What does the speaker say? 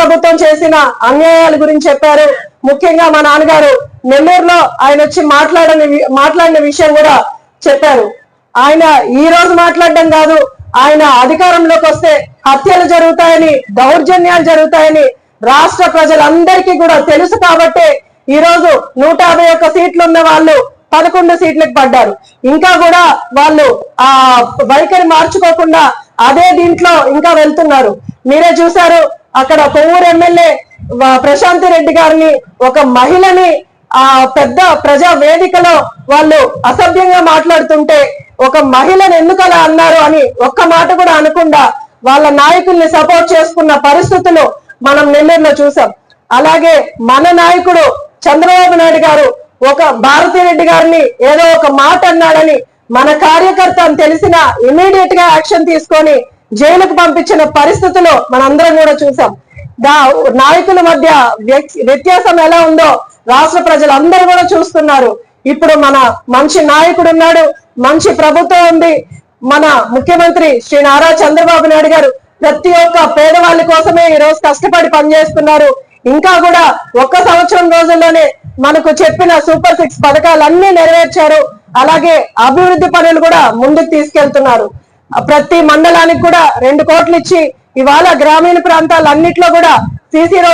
ప్రభుత్వం చేసిన అన్యాయాల గురించి చెప్పారు. ముఖ్యంగా మా నాన్నగారు నెల్లూరులో ఆయన వచ్చి మాట్లాడని మాట్లాడిన విషయం కూడా చెప్పారు. ఆయన ఈ రోజు మాట్లాడడం కాదు ఆయన అధికారంలోకి వస్తే హత్యలు జరుగుతాయని దౌర్జన్యాలు జరుగుతాయని రాష్ట్ర ప్రజలందరికీ కూడా తెలుసు కాబట్టే ఈ రోజు నూట యాభై ఒక్క సీట్లు ఉన్న వాళ్ళు పదకొండు సీట్లకు పడ్డారు. ఇంకా కూడా వాళ్ళు ఆ వైఖరి మార్చుకోకుండా అదే దీంట్లో ఇంకా వెళ్తున్నారు. మీరే చూశారు అక్కడ కొవ్వూరు ఎమ్మెల్యే ప్రశాంతి రెడ్డి గారిని ఒక మహిళని ఆ పెద్ద ప్రజా వేదికలో వాళ్ళు అసభ్యంగా మాట్లాడుతుంటే ఒక మహిళను ఎందుకు అలా అన్నారు అని ఒక్క మాట కూడా అనకుండా వాళ్ళ నాయకుల్ని సపోర్ట్ చేసుకున్న పరిస్థితులు మనం నెల్లూరులో చూసాం. అలాగే మన నాయకుడు చంద్రబాబు నాయుడు గారు ఒక భారతీ రెడ్డి గారిని ఏదో ఒక మాట అన్నాడని మన కార్యకర్త తెలిసిన ఇమీడియట్గా యాక్షన్ తీసుకొని జైలుకు పంపించిన పరిస్థితులు మనందరం కూడా చూసాం దా నాయకుల మధ్య వ్యత్యాసం ఎలా ఉందో రాష్ట్ర ప్రజలందరూ కూడా చూస్తున్నారు. ఇప్పుడు మన మంచి నాయకుడు ఉన్నాడు మంచి ప్రభుత్వం ఉంది. మన ముఖ్యమంత్రి శ్రీ నారా చంద్రబాబు నాయుడు గారు ప్రతి ఒక్క పేదవాళ్ళ కోసమే ఈ రోజు కష్టపడి పనిచేస్తున్నారు. ఇంకా కూడా ఒక్క సంవత్సరం రోజుల్లోనే మనకు చెప్పిన సూపర్ సిక్స్ పథకాలన్నీ నెరవేర్చారు. అలాగే అభివృద్ధి పనులు కూడా ముందుకు తీసుకెళ్తున్నారు. ప్రతి మండలానికి కూడా రెండు కోట్లు ఇచ్చి ఇవాళ గ్రామీణ ప్రాంతాలన్నిట్లో కూడా సీసీ రోడ్